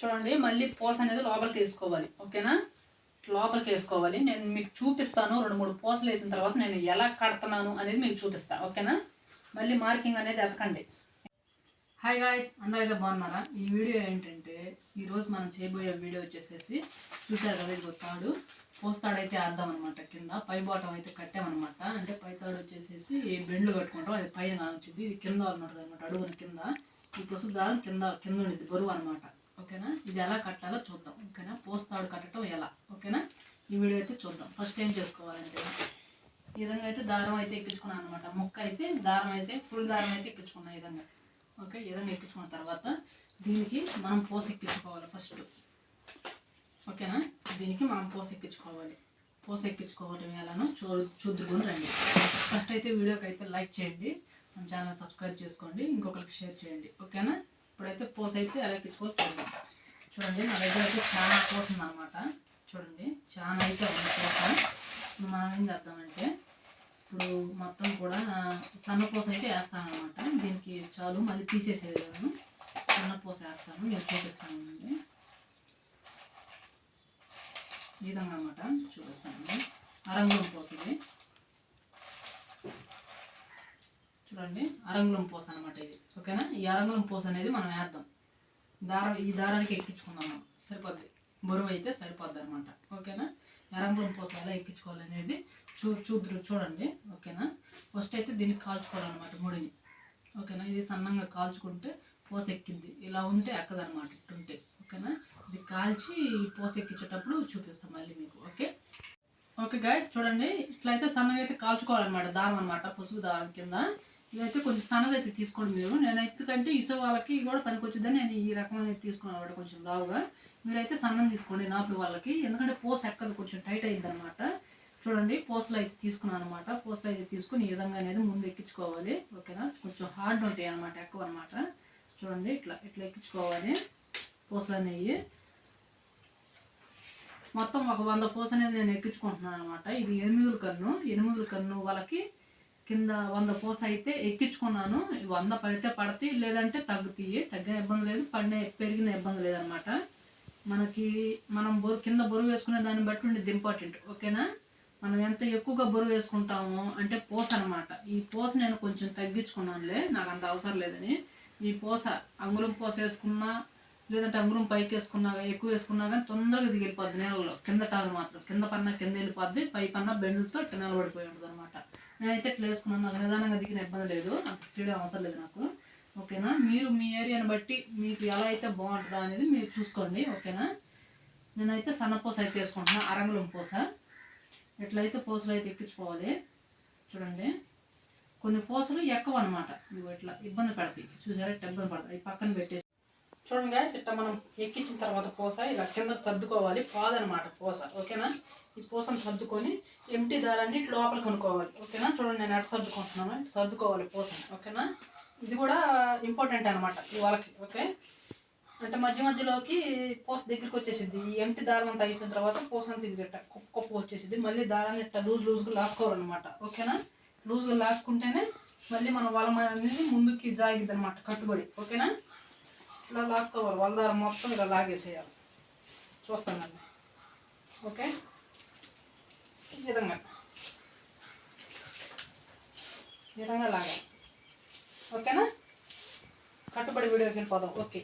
చూడండి మళ్ళీ పూస అనేది లోపలికి వేసుకోవాలి. ఓకేనా? లోపలికి వేసుకోవాలి. నేను మీకు చూపిస్తాను రెండు మూడు పూసలు వేసిన తర్వాత నేను ఎలా కడుతున్నాను అనేది మీకు చూపిస్తాను ఓకేనా? మళ్ళీ మార్కింగ్ అనేది ఎతకండి. హాయ్ గాయస్ అందరూ బాగున్నారా? ఈ వీడియో ఏంటంటే ఈరోజు మనం చేయబోయే వీడియో వచ్చేసేసి చూసారు కదా ఇది తాడు. పోస్తాడైతే అర్థం అనమాట కింద. పై బాటం అయితే కట్టామన్నమాట. అంటే పై తాడు వచ్చేసేసి బెండ్లు కట్టుకుంటాం. అది పైన వచ్చింది ఇది కింద ఉన్నది అనమాట అడుగున కింద. ఈ పసుపు దారం కింద కింద ఉండేది బరువు అనమాట ఓకేనా? ఇది ఎలా కట్టాలో చూద్దాం. ఓకేనా? పోస్తాడు కట్టడం ఎలా? ఓకేనా? ఈ వీడియో అయితే చూద్దాం. ఫస్ట్ ఏం చేసుకోవాలంటే ఈ విధంగా అయితే దారం అయితే ఎక్కించుకున్నాను అనమాట ముక్క అయితే దారం అయితే ఫుల్ దారం అయితే ఎక్కించుకున్నాను ఈ విధంగా. ఓకే? ఈ విధంగా ఎక్కించుకున్న తర్వాత దీనికి మనం పోసి ఎక్కించుకోవాలి ఫస్ట్. ఓకేనా? దీనికి మనం పోసి ఎక్కించుకోవాలి. పోస్ ఎక్కించుకోవటం ఎలానో చూ చూద్దుకొని రండి. ఫస్ట్ అయితే వీడియోకి అయితే లైక్ చేయండి. మన ఛానల్ సబ్స్క్రైబ్ చేసుకోండి. ఇంకొకరికి షేర్ చేయండి. ఓకేనా? ఇప్పుడైతే పోస్ అయితే ఎలా చూడండి నా దగ్గర అయితే చాలా పోస్ ఉందన్నమాట. చూడండి చాలా అయితే ఉంది పోస. మనం ఏం చేద్దామంటే ఇప్పుడు మొత్తం కూడా సన్న పూస అయితే వేస్తానమాట దీనికి చాలు మళ్ళీ తీసేసేది నేను సన్న పూస వేస్తాను నేను చూపిస్తాను అండి ఈ విధంగా అనమాట చూపిస్తాను. అరంగుళం పోసది ఇది చూడండి అరంగులం పూస అనమాట ఇది. ఓకేనా? ఈ అరంగులం పూస అనేది మనం వేద్దాం. దారం ఈ దారానికి ఎక్కించుకుందాం మనం. సరిపోద్ది. బరువు అయితే సరిపోద్ది అనమాట ఓకేనా ఎరంగులం పూస ఎలా ఎక్కించుకోవాలనేది చూ చూద్దరు చూడండి. ఓకేనా? ఫస్ట్ అయితే దీన్ని కాల్చుకోవాలన్నమాట ముడిని. ఓకేనా? ఇది సన్నంగా కాల్చుకుంటే పూస ఎక్కింది. ఇలా ఉంటే ఎక్కదనమాట ఇట్టుంటే ఓకేనా? ఇది కాల్చి ఈ పూస ఎక్కించేటప్పుడు చూపిస్తాం మళ్ళీ మీకు. ఓకే? ఓకే గాయస్ చూడండి. ఇట్లయితే సన్నగా అయితే కాల్చుకోవాలన్నమాట. దారం అనమాట పసుపు దారం కింద. ఇదైతే కొంచెం సన్నది అయితే తీసుకోండి మీరు. నేను ఎందుకంటే ఇసో వాళ్ళకి కూడా పనికొచ్చిందని నేను ఈ రకమైన తీసుకున్నాను కొంచెం లావుగా. మీరైతే సన్నం తీసుకోండి నాపుడు వాళ్ళకి. ఎందుకంటే పోస్ ఎక్కదు కొంచెం టైట్ అయింది అనమాట చూడండి పోస్లు అయితే తీసుకున్నాను అనమాట పోస్లు అయితే తీసుకుని ఈ విధంగా అనేది ముందు ఎక్కించుకోవాలి. ఓకేనా? కొంచెం హార్డ్ ఉంటాయి అనమాట ఎక్కువ అనమాట. చూడండి ఇట్లా ఇట్లా ఎక్కించుకోవాలి. పూసలు అనేవి. మొత్తం ఒక వంద పూస అనేది నేను ఎక్కించుకుంటున్నాను అనమాట ఇది ఎనిమిదుల కన్ను. ఎనిమిదుల కన్ను వాళ్ళకి కింద వంద పూస అయితే ఎక్కించుకున్నాను. వంద పడితే పడతాయి లేదంటే తగ్గుతాయి. తగ్గిన ఇబ్బంది లేదు పడిన పెరిగిన ఇబ్బంది లేదనమాట మనకి మనం బొరు కింద బరువు వేసుకునే దాన్ని బట్టి ఉండేది ఇంపార్టెంట్ ఓకేనా? మనం ఎంత ఎక్కువగా బరువు వేసుకుంటామో అంటే పూస అనమాట ఈ పూస నేను కొంచెం తగ్గించుకున్నానులే నాకు అంత అవసరం లేదని. ఈ పూస అంగుళం పూస వేసుకున్నా లేదంటే అంగురం పైకి వేసుకున్నా ఎక్కువ వేసుకున్నా కానీ తొందరగా దిగిపోద్ది వెళ్ళిపోద్ది నేలలో. కింద టాలు మాత్రం. కింద పన్న కింద వెళ్ళిపోద్ది పై పన్న బెండుతో ఇట్లా నిలబడిపోయి ఉంటుంది అనమాట నేనైతే ఇట్లా వేసుకున్నాను. నాకు నిదానంగా దిగిన ఇబ్బంది లేదు. నాకు స్పీడ్ అవసరం లేదు నాకు. ఓకేనా? మీరు మీ ఏరియాని బట్టి మీకు ఎలా అయితే బాగుంటుందా అనేది మీరు చూసుకోండి. ఓకేనా? నేనైతే సన్న పూస అయితే వేసుకుంటున్నాను అరంగులం పూస. ఎట్లయితే పూసలు అయితే ఎక్కించుకోవాలి చూడండి. కొన్ని పూసలు ఎక్కువ అనమాట ఇవి ఇట్లా ఇబ్బంది పడతాయి. చూసారా? ఇట్లా ఇబ్బంది పడతాయి. పక్కన పెట్టేసి చూడండి గాయస్ ఇట్లా మనం ఎక్కించిన తర్వాత పూస ఇలా కింద సర్దుకోవాలి పాదనమాట పూస ఓకేనా? ఈ పూసను సర్దుకొని ఎంటీ దారాన్ని ఇటు లోపల కొనుక్కోవాలి ఓకేనా? చూడండి నేను ఎట్లా సర్దుకుంటున్నాను సర్దుకోవాలి పూసని ఓకేనా? ఇది కూడా ఇంపార్టెంట్ అనమాట ఈ వాళ్ళకి ఓకే? అంటే మధ్య మధ్యలోకి పూస దగ్గరికి వచ్చేసింది. ఈ ఎంటి దారం అంతా అయిపోయిన తర్వాత పూస అంతా ఇది పెట్ట కుప్ప వచ్చేసింది. మళ్ళీ దారాన్ని ఇట్లా లూజ్ లూజ్గా లాక్కోవాలన్నమాట ఓకేనా? లూజ్గా లాక్కుంటేనే మళ్ళీ మన వలం అనేది ముందుకి జాగిద్ది అనమాట కట్టుబడి ఓకేనా? ఇలా లాక్కోవాలి. వల్దారం మొత్తం ఇలా లాగేసేయాలి. చూస్తానండి. ఓకే? ఈ విధంగా. ఈ విధంగా లాగాలి. ఓకేనా? కట్టుబడి వీడియోకి వెళ్ళిపోదాం. ఓకే.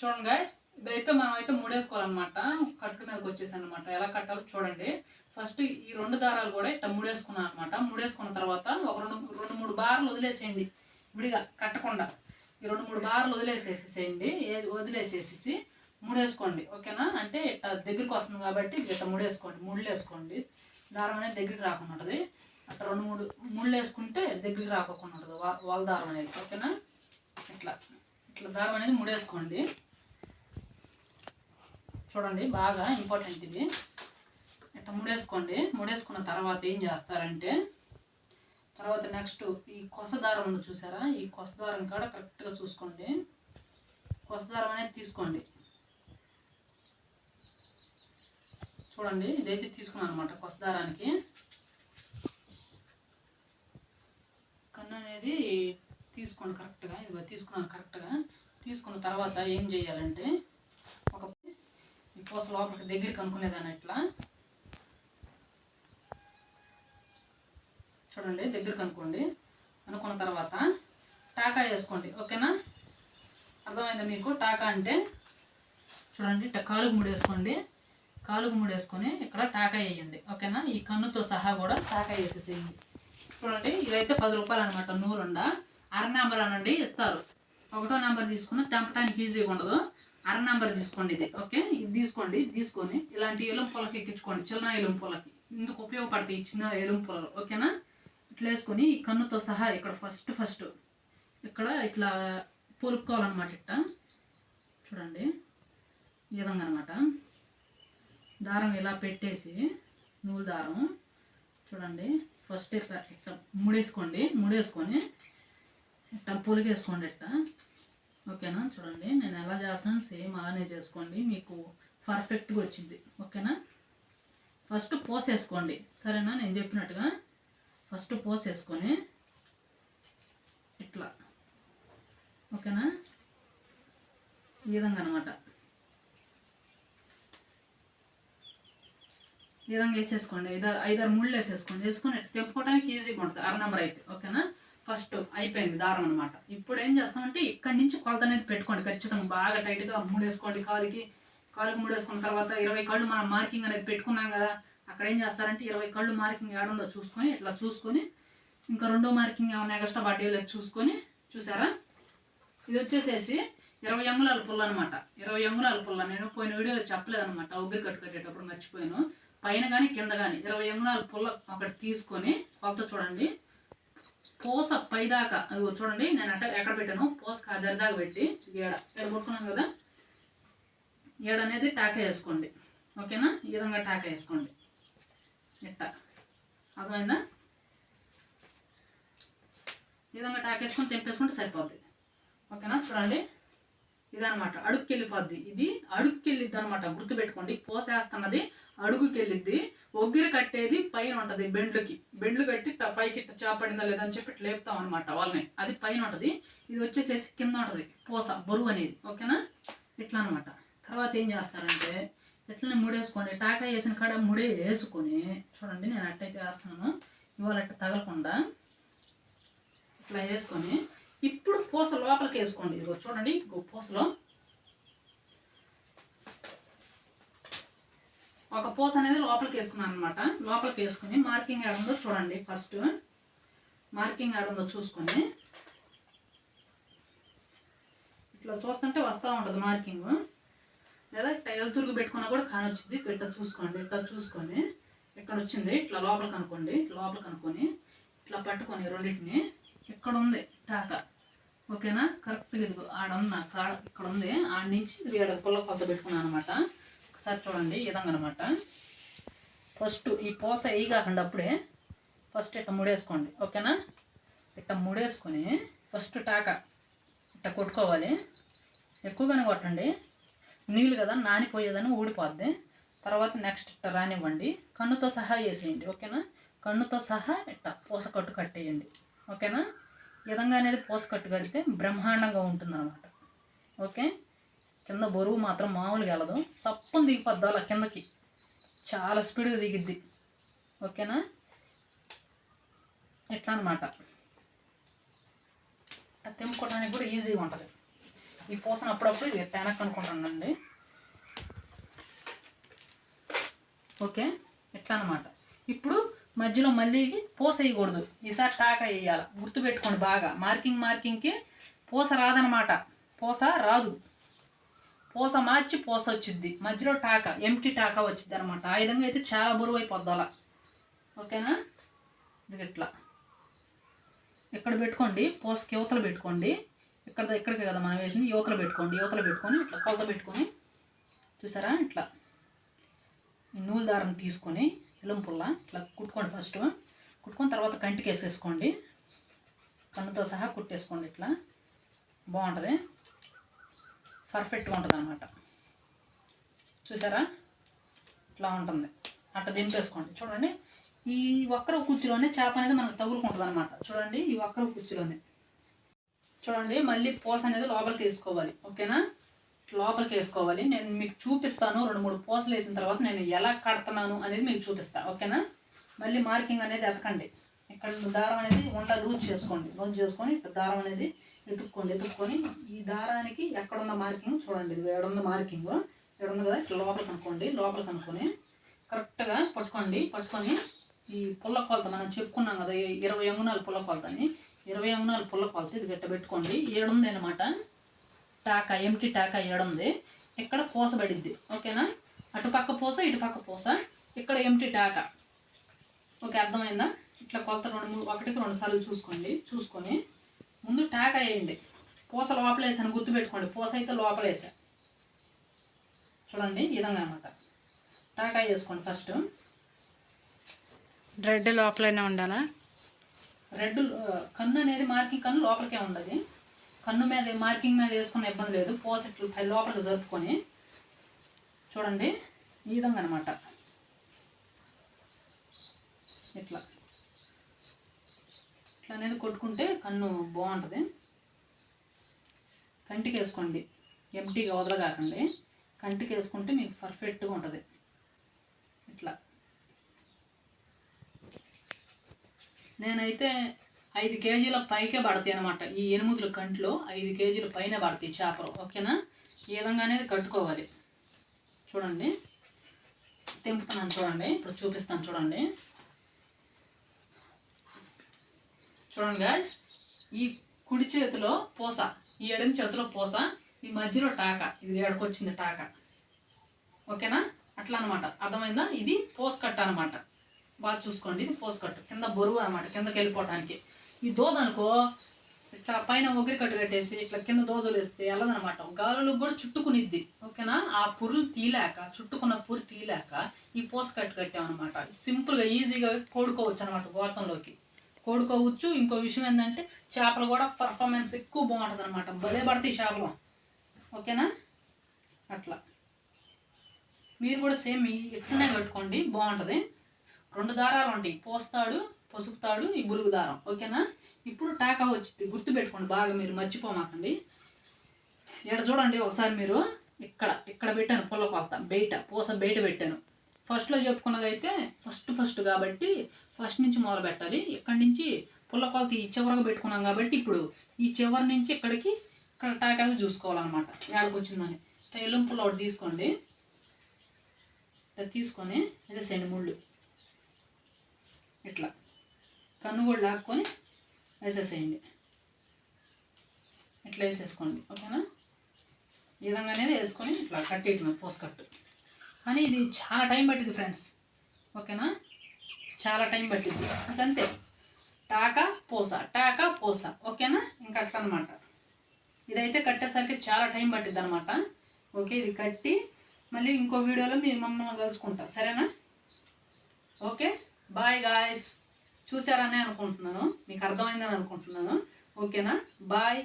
చూడండి గాయస్ ఇదైతే మనం అయితే మూడేసుకోవాలన్నమాట. కట్టు మీదకి వచ్చేసి అనమాట ఎలా కట్టాలో చూడండి. ఫస్ట్ ఈ రెండు దారాలు కూడా ఇట్లా మూడేసుకున్నాను అనమాట మూడేసుకున్న తర్వాత ఒక రెండు రెండు మూడు బార్లు వదిలేసేయండి. విడిగా కట్టకుండా. ఈ రెండు మూడు బార్లు వదిలేసేసేసేయండి ఏది వదిలేసేసి ముడేసుకోండి. ఓకేనా? అంటే ఇట్లా దగ్గరికి వస్తుంది కాబట్టి ఇట్లా ముడేసుకోండి. ముళ్ళు వేసుకోండి దారం అనేది దగ్గరికి రాకుండా ఉంటుంది. అట్లా రెండు మూడు ముళ్ళు వేసుకుంటే దగ్గరికి రాకుండా ఉంటుంది. వాళ్ళ దారం అనేది. ఓకేనా? ఇట్లా. ఇట్లా దారం అనేది ముడేసుకోండి. చూడండి బాగా ఇంపార్టెంట్ ఇది. ఇట్లా ముడేసుకోండి. ముడేసుకున్న తర్వాత ఏం చేస్తారంటే తర్వాత నెక్స్ట్ ఈ కొస దారం ఉంది చూసారా? ఈ కొస దారం కూడా కరెక్ట్గా చూసుకోండి. కొస దారం అనేది తీసుకోండి. చూడండి ఇదైతే తీసుకున్నాను అనమాట కొస దారానికి. కన్ను అనేది తీసుకోండి కరెక్ట్గా ఇదిగో తీసుకున్నాను కరెక్ట్గా తీసుకున్న తర్వాత ఏం చేయాలంటే ఒక ఈ పూస లోపలికి దగ్గరికి అనుకునేదాన్ని ఇట్లా. చూడండి దగ్గరికి అనుకోండి అనుకున్న తర్వాత టాకా వేసుకోండి. ఓకేనా? అర్థమైందా మీకు? టాకా అంటే చూడండి కాలుగు ముడి వేసుకోండి. కాలుగు ముడేసుకొని ఇక్కడ టాకా వేయండి. ఓకేనా? ఈ కన్నుతో సహా కూడా టాకా వేసేసేయండి. చూడండి ఇదైతే పది రూపాయలు అనమాట నూలుండ. అర నెంబర్ అనండి ఇస్తారు. ఒకటో నెంబర్ తీసుకున్న తెంపడానికి ఈజీగా ఉండదు. అర నెంబర్ తీసుకోండి ఇది. ఓకే? ఇది తీసుకోండి తీసుకొని ఇలాంటి ఎలుంపులకి ఎక్కించుకోండి. చిన్న ఎలుంపులకి. ఇందుకు ఉపయోగపడతాయి ఈ చిన్న ఎలుంపులు ఓకేనా? ఇట్లా వేసుకొని ఈ కన్నుతో సహా ఇక్కడ ఫస్ట్ ఫస్ట్ ఇక్కడ ఇట్లా పొలుక్కోవాలన్నమాట ఇట్ట. చూడండి. ఈ విధంగా అనమాట దారం ఇలా పెట్టేసి నూలు దారం. చూడండి. ఫస్ట్ ఇట్లా ఇట్లా ముడేసుకోండి. ముడేసుకొని ఇట్లా పొలిగేసుకోండి ఇట్ట. ఓకేనా? చూడండి. నేను ఎలా చేస్తాను? సేమ్ అలానే చేసుకోండి. మీకు పర్ఫెక్ట్గా వచ్చింది. ఓకేనా? ఫస్ట్ పోసేసుకోండి. సరేనా? నేను చెప్పినట్టుగా ఫస్ట్ పోసేసుకొని ఇట్లా. ఓకేనా? ఈ విధంగా అనమాట ఈ విధంగా వేసేసుకోండి. ఐదారు ఐదారు ముళ్ళు వేసేసుకోండి. వేసుకొని తెప్పుకోవడానికి ఈజీగా ఉంటుంది. అర నెంబర్ అయితే. ఓకేనా? ఫస్ట్ అయిపోయింది దారం అనమాట ఇప్పుడు ఏం చేస్తామంటే ఇక్కడి నుంచి కొలత అనేది పెట్టుకోండి. ఖచ్చితంగా బాగా టైట్గా మూడేసుకోండి కాలుకి. కాలుకి మూడేసుకున్న తర్వాత ఇరవై కాళ్ళు మనం మార్కింగ్ అనేది పెట్టుకున్నాం కదా అక్కడ ఏం చేస్తారంటే ఇరవై కళ్ళు మార్కింగ్ ఏడుందో చూసుకొని ఇట్లా చూసుకొని ఇంకా రెండో మార్కింగ్ ఏమైనా ఎక్స్ట్రా పడ్డే చూసుకొని చూసారా? ఇది వచ్చేసేసి ఇరవై అంగుళాల పుల్ల అనమాట ఇరవై అంగుళాల పుల్ల. నేను పోయిన వీడియోలో చెప్పలేదనమాట అనమాట ఒగ్గిరి కట్టు కట్టేటప్పుడు మర్చిపోయాను. పైన కానీ కింద కానీ ఇరవై అంగుళాల పుల్ల ఒకటి తీసుకొని కొలత చూడండి. పూస పైదాకా అది చూడండి నేను అట్ట ఎక్కడ పెట్టాను పూస దరిదాకా పెట్టి ఏడ ఏడ కొట్టుకున్నాను కదా? ఏడ అనేది టాకా వేసుకోండి. ఓకేనా? ఈ విధంగా టాకా వేసుకోండి. ఇట్ట అర్థమైందా? ఈ విధంగా టాకేసుకొని తెంపేసుకుంటే సరిపోద్ది. ఓకేనా? చూడండి. ఇదనమాట అడుగుకెళ్ళిపోద్ది ఇది అడుగుకెళ్ళిద్ది అనమాట గుర్తుపెట్టుకోండి. పోసేస్తున్నది అడుగుకెళ్ళిద్ది. ఒగ్గిరి కట్టేది పైన ఉంటుంది బెండ్లకి. బెండ్లు కట్టి పైకి ఇట్ట చేపడిందా లేదా అని చెప్పి ఇట్లా లేపుతాం అనమాట వాళ్ళని. అది పైన ఉంటుంది. ఇది వచ్చేసేసి కింద ఉంటుంది. పూస బరువు అనేది. ఓకేనా? ఇట్లా అనమాట తర్వాత ఏం చేస్తారంటే ఇట్లనే ముడేసుకోండి. టాకా వేసిన కాడ ముడే వేసుకొని చూడండి నేను అట్టయితే వేస్తున్నాను. ఇవాళ అట్ట తగలకుండా ఇట్లా వేసుకొని ఇప్పుడు పూస లోపలికి వేసుకోండి. ఇదిగో చూడండి పూసలో ఒక పూస అనేది లోపలికి వేసుకున్నాను అనమాట లోపలికి వేసుకుని మార్కింగ్ ఉందో చూడండి ఫస్ట్. మార్కింగ్ ఉందో చూసుకొని ఇట్లా చూస్తుంటే వస్తూ ఉంటుంది మార్కింగ్. లేదా ఇట్లా ఎలుతురుగు పెట్టుకున్నా కూడా కానొచ్చింది. ఇట్లా చూసుకోండి ఇట్లా చూసుకొని ఇక్కడ వచ్చింది ఇట్లా లోపల కనుక్కోండి ఇట్లా లోపల కనుక్కొని ఇట్లా పట్టుకొని రెండింటిని ఇక్కడ ఉంది టాకా. ఓకేనా? కరెక్ట్గా ఇదిగో ఆడ ఉన్న కాడ ఇక్కడ ఉంది ఆడ నుంచి ఇది ఏడ పుల్ల కొత్త పెట్టుకున్నాను అనమాట ఒకసారి చూడండి ఈ విధంగా అనమాట ఫస్ట్ ఈ పూస వేయి కాకుండా అప్పుడే ఫస్ట్ ఇట్లా ముడేసుకోండి. ఓకేనా? ఇట్లా ముడేసుకొని ఫస్ట్ టాకా ఇట్లా కొట్టుకోవాలి. ఎక్కువగానే కొట్టండి. నీళ్ళు కదా నానిపోయేదని ఊడిపోద్ది. తర్వాత నెక్స్ట్ ఇట్ట రానివ్వండి. కన్నుతో సహా వేసేయండి ఓకేనా? కన్నుతో సహా ఇట్ట పూస కట్టు కట్టేయండి ఓకేనా? విధంగా అనేది పూస కట్టు కడితే బ్రహ్మాండంగా ఉంటుంది అనమాట ఓకే? కింద బరువు మాత్రం మామూలుగా వెళ్ళదు. సప్పని దిగిపోద్ది అలా కిందకి. చాలా స్పీడ్గా దిగిద్ది ఓకేనా? ఎట్లా అనమాట తెంపుకోవడానికి కూడా ఈజీగా ఉంటుంది. ఈ పూసను అప్పుడప్పుడు ఇది వెనక్కి అనుకుంటానండి ఓకే? ఎట్లా అనమాట ఇప్పుడు మధ్యలో మళ్ళీ పూస వేయకూడదు ఈసారి టాక వేయాలి. గుర్తుపెట్టుకోండి బాగా. మార్కింగ్ మార్కింగ్కి పూస రాదనమాట. పూస రాదు. పూస మార్చి పూస వచ్చిద్ది. మధ్యలో టాక ఎంటీ టాక వచ్చింది అనమాట ఆ విధంగా అయితే చాలా బరువు అయిపోద్ది అలా ఓకేనా? ఇది ఇట్లా. ఇక్కడ పెట్టుకోండి. పూసకి యువతలు పెట్టుకోండి. ఇక్కడ ఇక్కడికి కదా మనం వేసింది. యువతలు పెట్టుకోండి యువతలు పెట్టుకొని ఇట్లా కొలత పెట్టుకొని చూసారా? ఇట్లా నూలు దారం తీసుకొని ఎలుంపుల్ల ఇట్లా కుట్టుకోండి ఫస్ట్ కుట్టుకొని తర్వాత కంటికి వేసేసుకోండి. కన్నుతో సహా కుట్టేసుకోండి ఇట్లా. బాగుంటుంది. పర్ఫెక్ట్గా ఉంటుంది అనమాట చూసారా? ఇట్లా ఉంటుంది. అట్లా దింపేసుకోండి. చూడండి. ఈ ఒక్కరు కుర్చీలోనే చేప అనేది మనకు తగులుకుంటుంది అనమాట చూడండి ఈ ఒక్కరు కుర్చీలోనే. చూడండి మళ్ళీ పూస అనేది లోపలికి వేసుకోవాలి. ఓకేనా? లోపలికి వేసుకోవాలి. నేను మీకు చూపిస్తాను. రెండు మూడు పూసలు వేసిన తర్వాత నేను ఎలా కడుతున్నాను అనేది మీకు చూపిస్తాను ఓకేనా? మళ్ళీ మార్కింగ్ అనేది ఎతకండి. ఇక్కడ దారం అనేది ఉండ లూజ్ చేసుకోండి. లూజ్ చేసుకొని ఇక్కడ దారం అనేది ఎతుక్కోండి ఎతుక్కొని ఈ దారానికి ఎక్కడున్న మార్కింగ్ చూడండి. ఇది మార్కింగ్. ఏడుంది కదా? ఇట్లా లోపలికి అనుకోండి. లోపలికి అనుకొని కరెక్ట్గా పట్టుకోండి. పట్టుకొని ఈ పుల్ల కొలత మనం చెప్పుకున్నాం కదా ఈ ఇరవై ఎంగునాలు పుల్ల కొలత అని ఇరవై అంగుణాలు పుల్ల కొలత ఇది గట్ట పెట్టుకోండి. ఏడుంది అనమాట టాకా ఎంటి టాకా ఏడుంది. ఇక్కడ పూస పడిద్ది ఓకేనా? అటు పక్క పూస ఇటు పక్క పూస. ఇక్కడ ఎంటీ టాకా. ఓకే అర్థమైందా? ఇట్లా కొలత రెండు మూడు ఒకటికి రెండు సార్లు చూసుకోండి. చూసుకొని ముందు టాకా వేయండి. పూస లోపల వేసాను గుర్తుపెట్టుకోండి. పూస అయితే లోపల వేసా చూడండి ఈ విధంగా అనమాట టాకా వేసుకోండి ఫస్ట్. రెడ్ లోపలనే ఉండాలా? రెడ్ కన్ను అనేది మార్కింగ్ కన్ను లోపలికే ఉండదు కన్ను మీద మార్కింగ్ మీద వేసుకున్న ఇబ్బంది లేదు. పోసెట్ లోపలికి జరుపుకొని చూడండి. ఈ విధంగా అనమాట ఇట్లా. ఇట్లా అనేది కొట్టుకుంటే కన్ను బాగుంటుంది. కంటికి వేసుకోండి. ఎంటీగా వదలగాకండి. కంటికి వేసుకుంటే మీకు పర్ఫెక్ట్గా ఉంటుంది. ఇట్లా. నేనైతే ఐదు కేజీల పైకే పడతాయి అనమాట ఈ ఎనిమిదిల కంట్లో ఐదు కేజీల పైన పడతాయి చేపలు. ఓకేనా? ఈ విధంగా అనేది కట్టుకోవాలి. చూడండి. తెంపుతున్నాను చూడండి. ఇప్పుడు చూపిస్తాను చూడండి. చూడండి గాయస్ ఈ కుడి చేతిలో పూస ఈ ఎడమ చేతిలో పూస ఈ మధ్యలో టాక. ఇది ఎడకొచ్చింది టాక. ఓకేనా? అట్లా అనమాట అర్థమైందా? ఇది పోస్ కట్ట అనమాట బాగా చూసుకోండి. ఇది పోస్ కింద బరువు అనమాట కిందకి వెళ్ళిపోవడానికి ఈ దోద అనుకో ఇట్లా పైన ఒకరి కట్టు కట్టేసి ఇట్లా కింద దోదలు వేస్తే వెళ్ళదనమాట గాలులకు కూడా చుట్టుకునిద్ది. ఓకేనా? ఆ పురులు తీలేక చుట్టుకున్న పురు తీలేక ఈ పోస్ కట్టు కట్టామన్నమాట. సింపుల్గా ఈజీగా కోడుకోవచ్చు అనమాట గోతంలోకి కోడుకోవచ్చు. ఇంకో విషయం ఏంటంటే చేపలు కూడా పర్ఫార్మెన్స్ ఎక్కువ బాగుంటుంది అనమాట భలే పడతాయి చేపలు. ఓకేనా? అట్లా. మీరు కూడా సేమ్ ఎట్లనే కట్టుకోండి. బాగుంటుంది. రెండు దారాలు ఉంటాయి పోస్తాడు పసుపుతాడు ఈ బులుగు దారం. ఓకేనా? ఇప్పుడు టాకా వచ్చింది గుర్తు పెట్టుకోండి బాగా మీరు మర్చిపోమాకండి. ఇక్కడ చూడండి ఒకసారి మీరు. ఇక్కడ ఇక్కడ పెట్టాను పుల్ల కొలత బయట పూస బయట పెట్టాను. ఫస్ట్లో చెప్పుకున్నదైతే ఫస్ట్ ఫస్ట్ కాబట్టి ఫస్ట్ నుంచి మొదలు పెట్టాలి. ఇక్కడి నుంచి పుల్ల కొలత ఈ చివరకు పెట్టుకున్నాం కాబట్టి ఇప్పుడు ఈ చివరి నుంచి ఇక్కడికి ఇక్కడ టాకాకి చూసుకోవాలన్నమాట. ఏడకు వచ్చిందని. ఎల్లుం పుల్ల ఒకటి తీసుకోండి. తీసుకొని తీసుకొని సెండు ముళ్ళు. ఇట్లా. కన్ను కూడా లాక్కొని వేసేసేయండి. ఇట్లా వేసేసుకోండి ఓకేనా? ఈ విధంగా అనేది వేసుకొని ఇట్లా కట్టేయటమే పోస్ కట్టు. కానీ ఇది చాలా టైం పట్టింది ఫ్రెండ్స్ ఓకేనా? చాలా టైం పట్టింది అంతే టాకా పోస టాకా పోస ఓకేనా? ఇంకా అట్లా అనమాట ఇదైతే కట్టేసరికి చాలా టైం పట్టింది అనమాట ఓకే ఇది కట్టి మళ్ళీ ఇంకో వీడియోలో మీ మమ్మల్ని కలుసుకుంటా. సరేనా? ఓకే? బాయ్ గాయస్ చూసారనే అనుకుంటున్నాను. మీకు అర్థమైందని అనుకుంటున్నాను. ఓకేనా? బాయ్